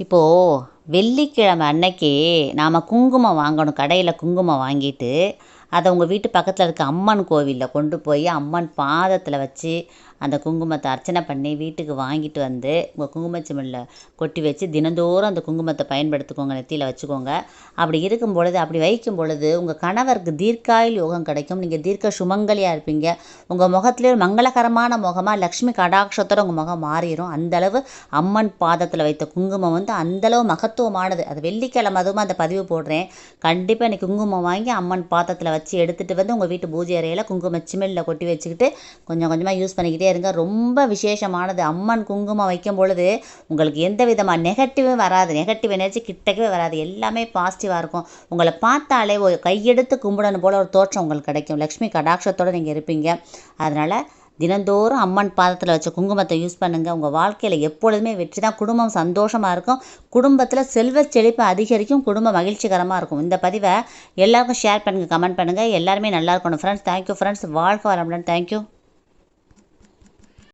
一波 வெள்ளிக்கிழமை அன்னைக்கு நாம் குங்குமம் வாங்கணும் கடையில் குங்குமம் வாங்கிட்டு அதை உங்கள் வீட்டு பக்கத்தில் இருக்க அம்மன் கோவிலில் கொண்டு போய் அம்மன் பாதத்தில் வச்சு அந்த குங்குமத்தை அர்ச்சனை பண்ணி வீட்டுக்கு வாங்கிட்டு வந்து உங்கள் குங்குமச்சிமிழில் கொட்டி வச்சு தினந்தோறும் அந்த குங்குமத்தை பயன்படுத்திக்கோங்க நெத்தியில் வச்சுக்கோங்க. அப்படி இருக்கும் பொழுது அப்படி வைக்கும் பொழுது உங்கள் கணவருக்கு தீர்க்காயில் யோகம் கிடைக்கும். நீங்கள் தீர்க்க சுமங்கலியாக இருப்பீங்க. உங்கள் முகத்துலேயே ஒரு மங்களகரமான முகமாக லக்ஷ்மி கடாட்சத்தோட உங்கள் முகம் மாறிடும் அந்தளவு அம்மன் பாதத்தில் வைத்த குங்குமம் வந்து அந்தளவு மகத்துவமானது அது வெள்ளிக்கிழமை அதுவும் அந்த பதிவு போடுறேன். கண்டிப்பாக எனக்கு குங்குமம் வாங்கி அம்மன் பாத்திரத்தில் வச்சு எடுத்துகிட்டு வந்து உங்கள் வீட்டு பூஜை அறையில் குங்கும சிமிழில் கொட்டி வச்சுக்கிட்டு கொஞ்சம் கொஞ்சமாக யூஸ் பண்ணிக்கிட்டே இருங்க. ரொம்ப விசேஷமானது. அம்மன் குங்குமம் வைக்கும் பொழுது உங்களுக்கு எந்த விதமான நெகட்டிவும் வராது. நெகட்டிவ் எனர்ஜி கிட்டக்கவே வராது. எல்லாமே பாசிட்டிவாக இருக்கும். உங்களை பார்த்தாலே கையெடுத்து கும்பிடணும் போல் ஒரு தோற்றம் உங்களுக்கு கிடைக்கும். லக்ஷ்மி கடாட்சத்தோடு நீங்கள் இருப்பீங்க. அதனால் தினந்தோறும் அம்மன் பாதத்தில் வச்ச குங்குமத்தை யூஸ் பண்ணுங்கள் உங்கள் வாழ்க்கையில் எப்பொழுதுமே வெற்றி தான். குடும்பம் சந்தோஷமாக இருக்கும். குடும்பத்தில் செல்வ செழிப்பு அதிகரிக்கும். குடும்பம் மகிழ்ச்சிகரமாக இருக்கும். இந்த பதிவை எல்லாருக்கும் ஷேர் பண்ணுங்கள் கமெண்ட் பண்ணுங்கள் எல்லாருமே நல்லா இருக்கணும் ஃப்ரெண்ட்ஸ் தேங்க்யூ ஃப்ரெண்ட்ஸ் வாழ்க்கை வரமுடன் தேங்க்யூ